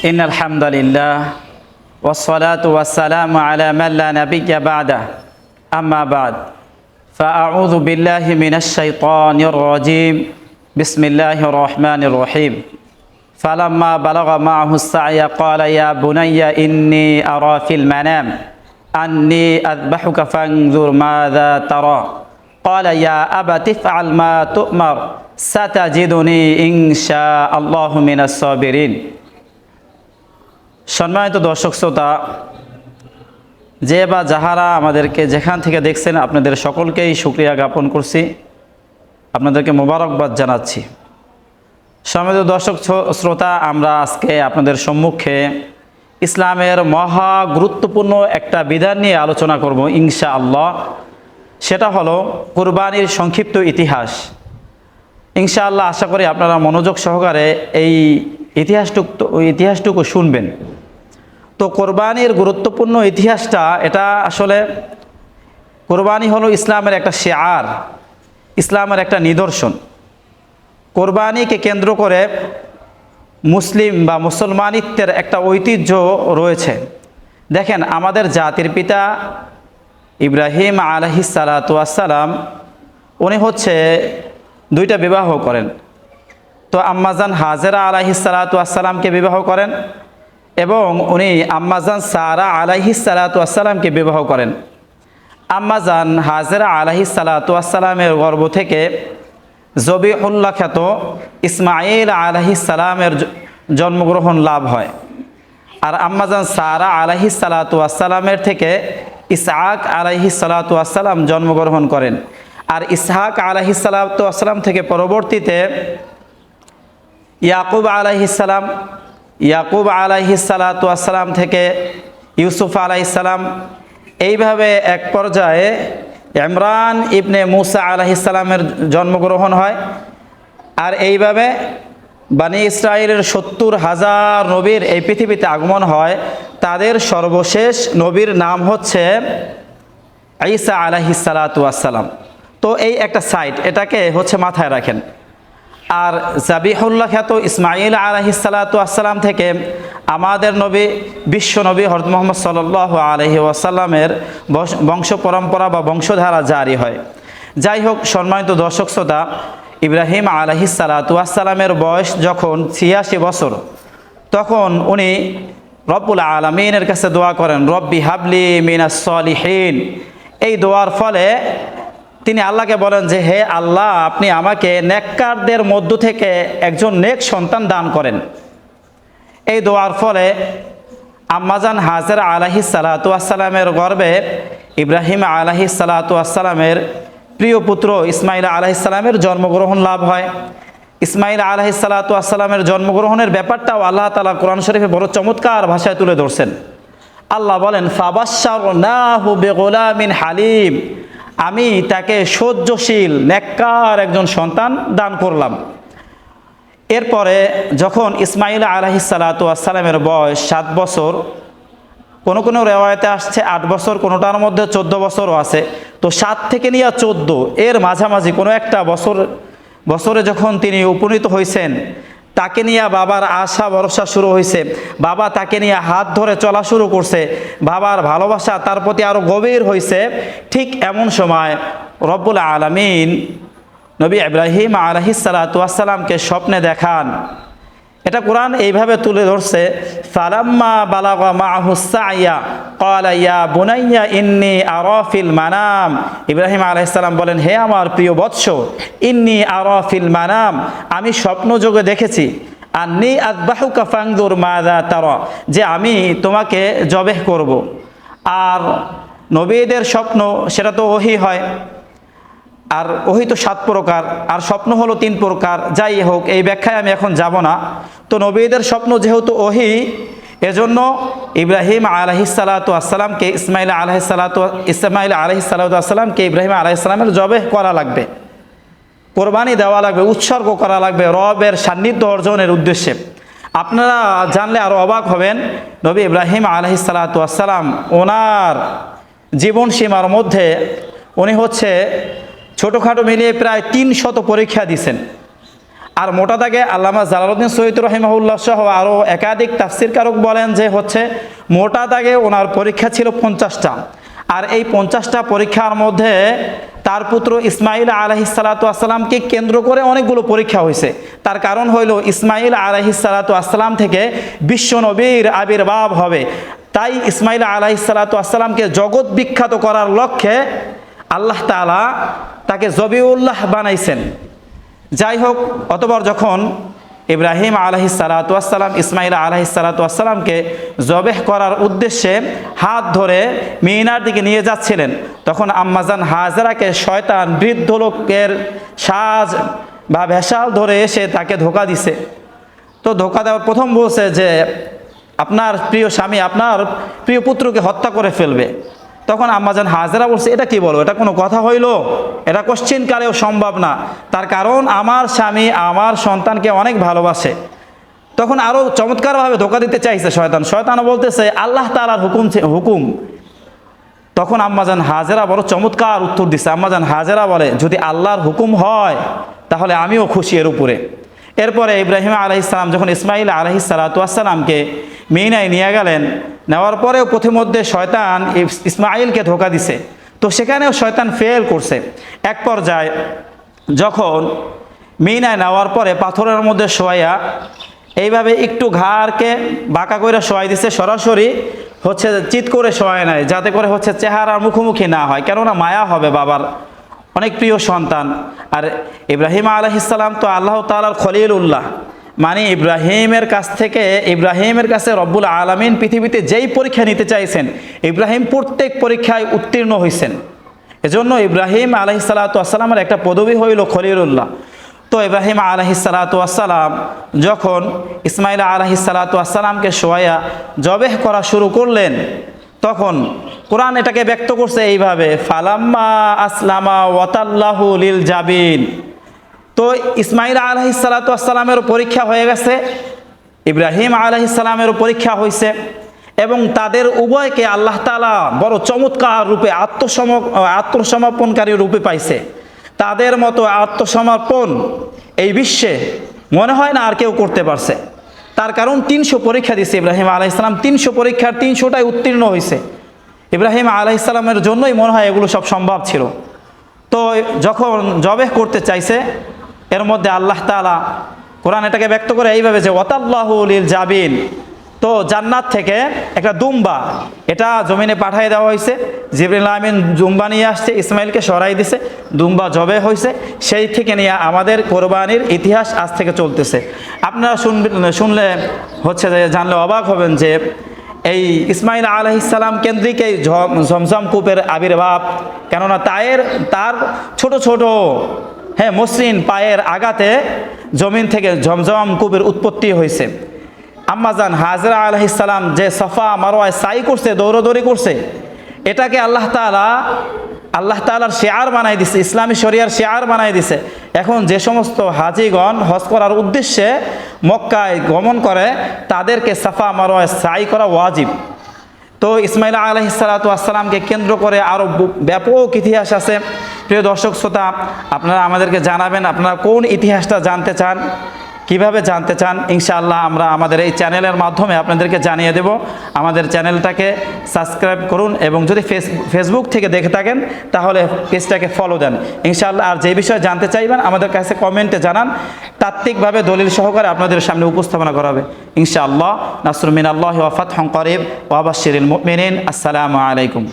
إن الحمد لله والصلاة والسلام على من لا نبي بعده. أما بعد فأعوذ بالله من الشيطان الرجيم. بسم الله الرحمن الرحيم. فلما بلغ معه السعي قال يا بني إني أرى في المنام. أني أذبحك فانظر ماذا ترى. قال يا أبت افعل ما تؤمر. ستجدني إن شاء الله من الصابرين. সম্মানিত দর্শক শ্রোতা, যে বা যাহারা আমাদেরকে যেখান থেকে দেখছেন, আপনাদের সকলকেই শুক্রিয়া জ্ঞাপন করছি। আপনাদেরকে মোবারকবাদ জানাচ্ছি। সম্মানিত দর্শক শ্রোতা, আমরা আজকে আপনাদের সম্মুখে ইসলামের মহা গুরুত্বপূর্ণ একটা বিধান নিয়ে আলোচনা করব ইনশা আল্লাহ সেটা হলো কুরবানির সংক্ষিপ্ত ইতিহাস। ইনশাআল্লাহ আশা করি আপনারা মনোযোগ সহকারে এই ইতিহাসটুকু ইতিহাসটুকু শুনবেন। তো কোরবানির গুরুত্বপূর্ণ ইতিহাসটা, এটা আসলে কোরবানি হলো ইসলামের একটা শেয়ার, ইসলামের একটা নিদর্শন। কোরবানিকে কেন্দ্র করে মুসলিম বা মুসলমানিত্বের একটা ঐতিহ্য রয়েছে। দেখেন, আমাদের জাতির পিতা ইব্রাহিম আলহি সালাতাম উনি হচ্ছে দুইটা বিবাহ করেন। তো আম্মাজান হাজেরা আলাহি সালাতামকে বিবাহ করেন এবং উনি আম্মাজান সারা আলাহি সালাতামকে বিবাহ করেন। আম্মাজান হাজেরা আলাহি সালাতামের গর্ভ থেকে জবিউল্লাহ খ্যাত ইসমাইল আলাহি সালামের জন্মগ্রহণ লাভ হয়। আর আম্মাজান সারা আলাহি সালাতামের থেকে ইসহাক আলাহি সালাতাম জন্মগ্রহণ করেন। আর ইসহাক আলাহি সালাতাম থেকে পরবর্তীতে ইয়াকুব আলাইহিসালাম ইয়াকুব আলাইহিসালাতাম থেকে ইউসুফ আলাইসালাম এইভাবে এক পর্যায়ে ইমরান ইবনে মুসা আলাইসালামের জন্মগ্রহণ হয়। আর এইভাবে বানি ইসরায়েলের সত্তর হাজার নবীর এই পৃথিবীতে আগমন হয়। তাদের সর্বশেষ নবীর নাম হচ্ছে ঈসা আলাহিসালাতাম তো এই একটা সাইট, এটাকে হচ্ছে মাথায় রাখেন। আর জাবিহুল্লাহ খ্যাত ইসমাইল আলহিসাল্লাম থেকে আমাদের নবী, বিশ্ব নবী হরত মোহাম্মদ সাল আলহি ওয়াসাল্লামের বংশ- পরম্পরা বা বংশধারা জারি হয়। যাই হোক, সম্মানিত দর্শক শ্রোতা, ইব্রাহিম আলহিসাল্লামের বয়স যখন ছিয়াশি বছর, তখন উনি রব্বুল আলমিনের কাছে দোয়া করেন, রব্বি হাবলি মিনাস সলিহীন। এই দোয়ার ফলে তিনি আল্লাহকে বলেন যে, হে আল্লাহ, আপনি আমাকে নেককারদের মধ্য থেকে একজন নেক সন্তান দান করেন। এই দোয়ার ফলে আম্মাজান হাজের আলাহি সালাতামের গর্বে ইব্রাহিম আলাহি সালাতামের প্রিয় পুত্র ইসমাইল আলাহিসাল্লামের জন্মগ্রহণ লাভ হয়। ইসমাইল আলাহি সালাতামের জন্মগ্রহণের ব্যাপারটাও আল্লাহ তালা কোরআন শরীফে বড় চমৎকার ভাষায় তুলে ধরছেন। আল্লাহ বলেন ফাবাসার না হু হালিম। আমি তাকে সহ্যশীল, নেককার একজন সন্তান দান করলাম। এরপরে যখন ইসমাইল আলহিসাল্লামের বয়স সাত বছর, কোনো কোনো রেওয়ায়তে আসছে আট বছর, কোনোটার মধ্যে চোদ্দ বছরও আছে। তো সাত থেকে নিয়ে চোদ্দ, এর মাঝামাঝি কোনো একটা বছর, বছরে যখন তিনি উপনীত হয়েছেন তাকে নিয়ে বাবার আশা, ভরসা শুরু হয়েছে। বাবা তাকে নিয়ে হাত ধরে চলা শুরু করছে। বাবার ভালোবাসা তার প্রতি আরও গভীর হয়েছে। ঠিক এমন সময় রব্বুল আলমিন নবী ইব্রাহিম আলহিসাল্লাতুয়াসাল্লামকে স্বপ্নে দেখান। এটা কোরআন এইভাবে তুলে ধরছে, ফালাম্মা বালাগা মাহু সাইয়া, ক্বালা ইয়া বুনাইয়া ইন্নি আরাফিল মানাম। ইব্রাহিম আলাইহিসসালাম বলেন, হে আমার প্রিয় বৎস, ইন্নি আরাফিল মানাম, আমি স্বপ্ন যোগে দেখেছি। আন্নি আদবাহুকা ফাংদুর মাদা তার, যে আমি তোমাকে জবেহ করব। আর নবীদের স্বপ্ন, সেটা তো ওহি হয়। আর ওহি তো সাত প্রকার, আর স্বপ্ন হলো তিন প্রকার, যাই হোক, এই ব্যাখ্যায় আমি এখন যাব না। তো নবীদের স্বপ্ন যেহেতু ওহি, এজন্য ইব্রাহিম আলহিসাল্লাতু আসসালামকে, ইসমাইল আলহিসাল্লাতু ইসমাইল আলহিসাল্লাতু আসসালামকে ইব্রাহিম আলহিসাল্লামের জবেহ করা লাগবে। কোরবানি দেওয়া লাগবে, উৎসর্গ করা লাগবে, রবের সান্নিধ্য অর্জনের উদ্দেশ্যে। আপনারা জানলে আরও অবাক হবেন, নবী ইব্রাহিম আলহিসাল্লাতু আসসালাম, ওনার জীবন সীমার মধ্যে উনি হচ্ছে ছোটোখাটো মিলিয়ে প্রায় তিন শত পরীক্ষা দিছেন। আর মোটা দাগে আল্লামা জালালউদ্দিন সৈয়দ রহিমাহুল্লাহ সহ আরও একাধিক তাফসির কারক বলেন যে হচ্ছে, মোটা দাগে ওনার পরীক্ষা ছিল পঞ্চাশটা। আর এই পঞ্চাশটা পরীক্ষার মধ্যে তার পুত্র ইসমাইল আলহিসাল্লাতু আসসালামকে কেন্দ্র করে অনেকগুলো পরীক্ষা হয়েছে। তার কারণ হইল ইসমাইল আলহিসাল্লাতু আসসালাম থেকে বিশ্ব নবীর আবির্ভাব হবে। তাই ইসমাইল আলহিসাল্লাতু আসসালামকে জগৎ বিখ্যাত করার লক্ষ্যে আল্লাহ তাআলা তাকে জবিউল্লাহ বানাইছেন। যাই হোক অতবার যখন ইব্রাহিম আলহি সালাতাম ইসমাইল আলহি সালাতামকে জবেহ করার উদ্দেশ্যে হাত ধরে মিনার দিকে নিয়ে যাচ্ছিলেন, তখন আম্মাজান হাজরাকে শয়তান বৃদ্ধ লোকের সাজ বা ভেসাল ধরে এসে তাকে ধোকা দিছে। তো ধোকা দেওয়ার প্রথম বলছে যে, আপনার প্রিয় স্বামী আপনার প্রিয় পুত্রকে হত্যা করে ফেলবে। তখন আম্মাজান হাজরা বলছে, এটা কি বলো? এটা কোনো কথা হইল? এটা কোশ্চিন কালেও সম্ভব না। তার কারণ আমার স্বামী আমার সন্তানকে অনেক ভালোবাসে। তখন আরও চমৎকারভাবে ধোকা দিতে চাইছে শয়তান। শয়তানও বলতেছে, আল্লাহ তালার হুকুম হুকুম। তখন আম্মাজান হাজেরা বড় চমৎকার উত্তর দিচ্ছে আম্মাজান হাজেরা বলে, যদি আল্লাহর হুকুম হয়, তাহলে আমিও খুশি এর উপরে। এরপরে ইব্রাহিম আলহিসাম যখন ইসমাইল আলহিসালাতামকে মিনায় নিয়ে গেলেন নেওয়ার পরেও প্রথমধ্যে শয়তান ইস- ইসমাইলকে ধোকা দিছে। তো সেখানেও শয়তান ফেল করছে। এক পর্যায়ে যখন মিনায় নেওয়ার পরে পাথরের মধ্যে শোয়াইয়া এইভাবে একটু ঘাড়কে বাঁকা করে শোয়াই দিছে, সরাসরি হচ্ছে চিত করে শোয়ায় নাই, যাতে করে হচ্ছে চেহারার মুখোমুখি না হয়। কেননা মায়া হবে বাবার অনেক প্রিয় সন্তান। আর ইব্রাহিম আলহিসাল্লাম তো আল্লাহ তালার খলিল উল্লাহ মানে ইব্রাহিমের কাছ থেকে, ইব্রাহিমের কাছে রব্বুল আলমিন পৃথিবীতে যেই পরীক্ষা নিতে চাইছেন, ইব্রাহিম প্রত্যেক পরীক্ষায় উত্তীর্ণ হয়েছেন এজন্য ইব্রাহিম আলহিসাল্লাতামের একটা পদবী হইল খলিলুল্লাহ। তো ইব্রাহিম আলহিসাল্লাতাম যখন ইসমাইল আলহিসাল্লাতামকে শোয়া জবেহ করা শুরু করলেন, তখন কোরআন এটাকে ব্যক্ত করছে এইভাবে, ফালাম্মা আসলামা ওয়াতাল্লাহু লিল জাবিন। তো ইসমাইল আলহিসাল্লাতামের পরীক্ষা হয়ে গেছে, ইব্রাহিম আলহিসাল্লামের পরীক্ষা হয়েছে এবং তাদের উভয়কে আল্লাহ তালা বড় চমৎকার রূপে আত্মসম আত্মসমর্পণকারী রূপে পাইছে। তাদের মতো আত্মসমর্পণ এই বিশ্বে মনে হয় না আর কেউ করতে পারছে। তার কারণ তিনশো পরীক্ষা দিছে ইব্রাহিম আলাইসালাম তিনশো পরীক্ষার তিনশোটাই উত্তীর্ণ হয়েছে ইব্রাহিম আলাইসালামের জন্যই মনে হয় এগুলো সব সম্ভব ছিল। তো যখন জবেহ করতে চাইছে এর মধ্যে আল্লাহ তালা কোরআন এটাকে ব্যক্ত করে এইভাবে যে ওতাল্লাহুল জাবিন। তো জান্নাত থেকে একটা দুম্বা, এটা জমিনে পাঠিয়ে দেওয়া হয়েছে। জিবরিল আমিন দুম্বা নিয়ে আসছে, ইসমাইলকে সরাই দিছে, দুম্বা জবে হয়েছে। সেই থেকে নিয়ে আমাদের কোরবানির ইতিহাস আজ থেকে চলতেছে। আপনারা শুনবেন, শুনলে হচ্ছে যে, জানলে অবাক হবেন যে, এই ইসমাইল আলহিসাল্লাম কেন্দ্রিক এই ঝম, ঝমঝম কূপের আবির্ভাব, কেননা তায়ের, তার ছোট ছোট হ্যাঁ মসৃণ পায়ের আঘাতে জমিন থেকে ঝমঝম কূপের উৎপত্তি হয়েছে। আম্মাজান হাজরা আলহিসাল্লাম যে সফা মারোয়ায় সাই করছে, দৌড়দৌড়ি করছে, এটাকে আল্লাহ তালা আল্লাহ তালার শেয়ার বানাই দিছে, ইসলামী শরিয়ার শেয়ার বানাই দিছে। এখন যে সমস্ত হাজিগণ হজ করার উদ্দেশ্যে মক্কায় গমন করে, তাদেরকে সাফা মারোয়ায় সাই করা ওয়াজিব। তো ইসমাইল আলহিসাল্লাতু আসসালামকে কেন্দ্র করে আরও ব্যাপক ইতিহাস আছে। প্রিয় দর্শক, শ্রোতা, আপনারা আমাদেরকে জানাবেন, আপনারা কোন ইতিহাসটা জানতে চান? কীভাবে জানতে চান, ইনশাআল্লাহ আমরা আমাদের এই চ্যানেলের মাধ্যমে আপনাদেরকে জানিয়ে দেব। আমাদের চ্যানেলটাকে সাবস্ক্রাইব করুন এবং যদি ফেস ফেসবুক থেকে দেখে থাকেন, তাহলে পেজটাকে ফলো দেন। ইনশাআল্লাহ আর যে বিষয়ে জানতে চাইবেন, আমাদের কাছে কমেন্টে জানান। তাত্ত্বিকভাবে দলিল সহকারে আপনাদের সামনে উপস্থাপনা করা হবে ইনশাআল্লাহ নাসরুমিন আল্লাহ ওয়াফাত হং করিব। ওয়াবাশিরিল মুমিনিন। আসসালামু আলাইকুম।